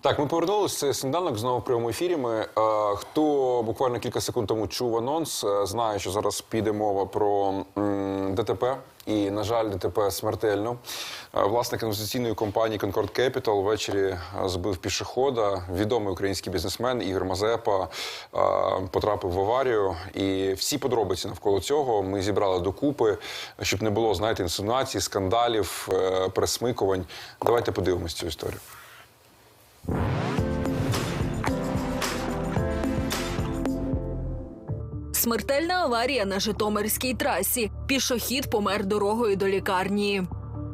Так, ми повернулися. Сніданок знову в прямому ефірі. Ми, е, хто буквально кілька секунд тому чув анонс, е, знає, що зараз піде мова про м, ДТП. І, на жаль, ДТП смертельно. Е, Власник інвестиційної компанії Concord Capital ввечері е, збив пішохода. Відомий український бізнесмен Ігор Мазепа е, потрапив в аварію. І всі подробиці навколо цього ми зібрали докупи, щоб не було, знаєте, інсинуацій, скандалів, е, пересмикувань. Давайте подивимось цю історію. Смертельна аварія на Житомирській трасі. Пішохід помер дорогою до лікарні.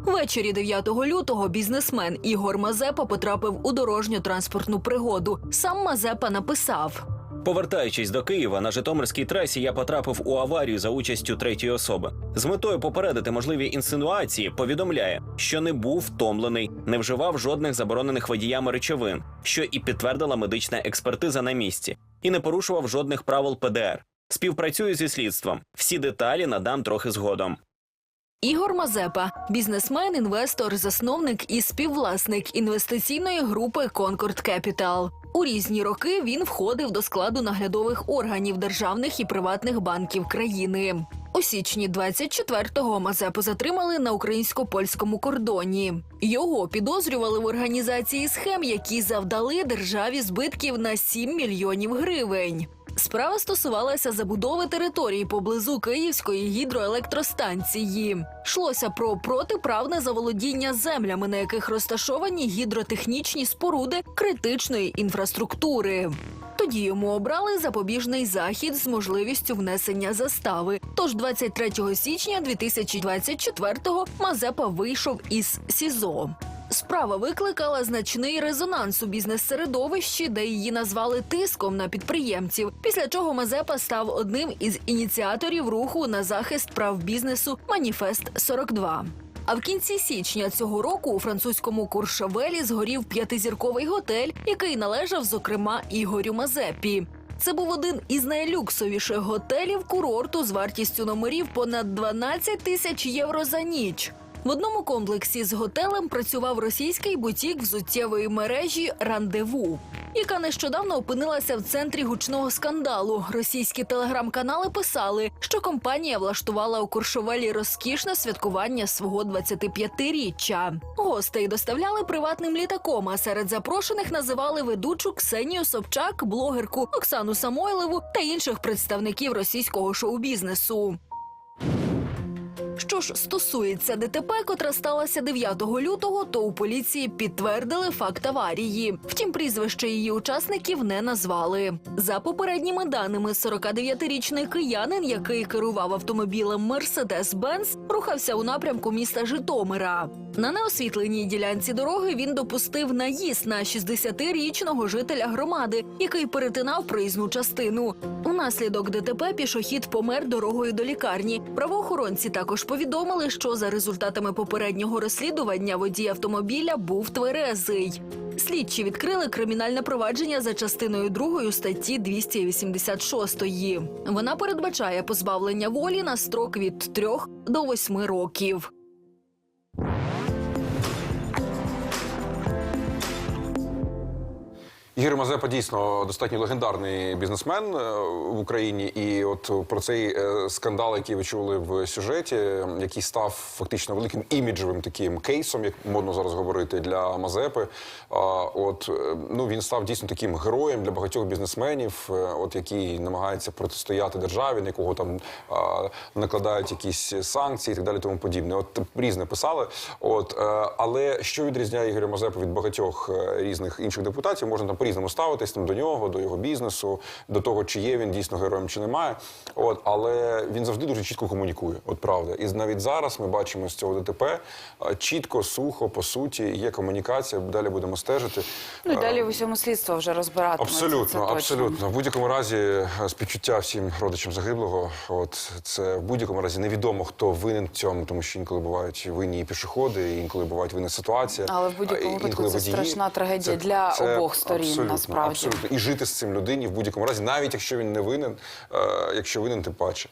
Ввечері 9 лютого бізнесмен Ігор Мазепа потрапив у дорожньо-транспортну пригоду. Сам Мазепа написав: Повертаючись до Києва на Житомирській трасі, я потрапив у аварію за участю третьої особи. З метою попередити можливі інсинуації, повідомляє, що не був втомлений, не вживав жодних заборонених водіями речовин, що і підтвердила медична експертиза на місці, і не порушував жодних правил ПДР. Співпрацюю зі слідством. Всі деталі надам трохи згодом. Ігор Мазепа, бізнесмен, інвестор, засновник і співвласник інвестиційної групи Concord Capital. У різні роки він входив до складу наглядових органів державних і приватних банків країни. У січні 24-го Мазепу затримали на українсько-польському кордоні. Його підозрювали в організації схем, які завдали державі збитків на 7 мільйонів гривень. Справа стосувалася забудови території поблизу Київської гідроелектростанції. Йшлося про протиправне заволодіння землями, на яких розташовані гідротехнічні споруди критичної інфраструктури. Тоді йому обрали запобіжний захід з можливістю внесення застави. Тож 23 січня 2024-го Мазепа вийшов із СІЗО. Справа викликала значний резонанс у бізнес-середовищі, де її назвали тиском на підприємців. Після чого Мазепа став одним із ініціаторів руху на захист прав бізнесу Маніфест 42 А в кінці січня цього року у французькому Куршавелі згорів п'ятизірковий готель, який належав, зокрема, Ігорю Мазепі. Це був один із найлюксовіших готелів курорту з вартістю номерів понад 12 тисяч євро за ніч. В одному комплексі з готелем працював російський бутік взуттєвої мережі Рандеву, яка нещодавно опинилася в центрі гучного скандалу. Російські телеграм-канали писали, що компанія влаштувала у Куршовелі розкішне святкування свого 25-річчя. Гостей доставляли приватним літаком. А серед запрошених називали ведучу Ксенію Собчак, блогерку Оксану Самойлову та інших представників російського шоу-бізнесу. Що ж стосується ДТП, котра сталася 9 лютого, то у поліції підтвердили факт аварії. Втім, прізвище її учасників не назвали. За попередніми даними, 49-річний киянин, який керував автомобілем Mercedes-Benz, рухався у напрямку міста Житомира. На неосвітленій ділянці дороги він допустив наїзд на 60-річного жителя громади, який перетинав проїзну частину. Унаслідок ДТП пішохід помер дорогою до лікарні. Правоохоронці також повідомили, що за результатами попереднього розслідування водій автомобіля був тверезий. Слідчі відкрили кримінальне провадження за частиною 2 статті 286. Вона передбачає позбавлення волі на строк від 3 до 8 років. Ігор Мазепа дійсно достатньо легендарний бізнесмен е, в Україні, і от про цей е, скандал, який ви чули в сюжеті, який став фактично великим іміджевим таким кейсом, як модно зараз говорити, для Мазепи. От е, ну він став дійсно таким героєм для багатьох бізнесменів, от який намагається протистояти державі, на якого там накладають якісь санкції і так далі, тому подібне. От різне писали. От але що відрізняє Ігоря Мазепу від багатьох різних інших депутатів, можна там по-різному ставитись там, до нього, до його бізнесу, до того, чи є він дійсно героєм, чи немає. От, але він завжди дуже чітко комунікує. От правда. І навіть зараз ми бачимо з цього ДТП е, чітко, сухо, по суті, є комунікація. Далі будемо стежити. Ну Е, далі в усьому слідство вже розбиратиметься. це Абсолютно, абсолютно. В будь-якому разі е, співчуття всім родичам загиблого. От це в будь-якому разі невідомо, хто винен в цьому, тому що інколи бувають винні і пішоходи, і інколи бувають винна ситуація. Але в будь-якому випадку це водії. страшна трагедія для обох сторін, абсолютно, насправді. Абсолютно. І жити з цим людині в будь-якому разі, навіть якщо він не винен, е, якщо винен, тим паче.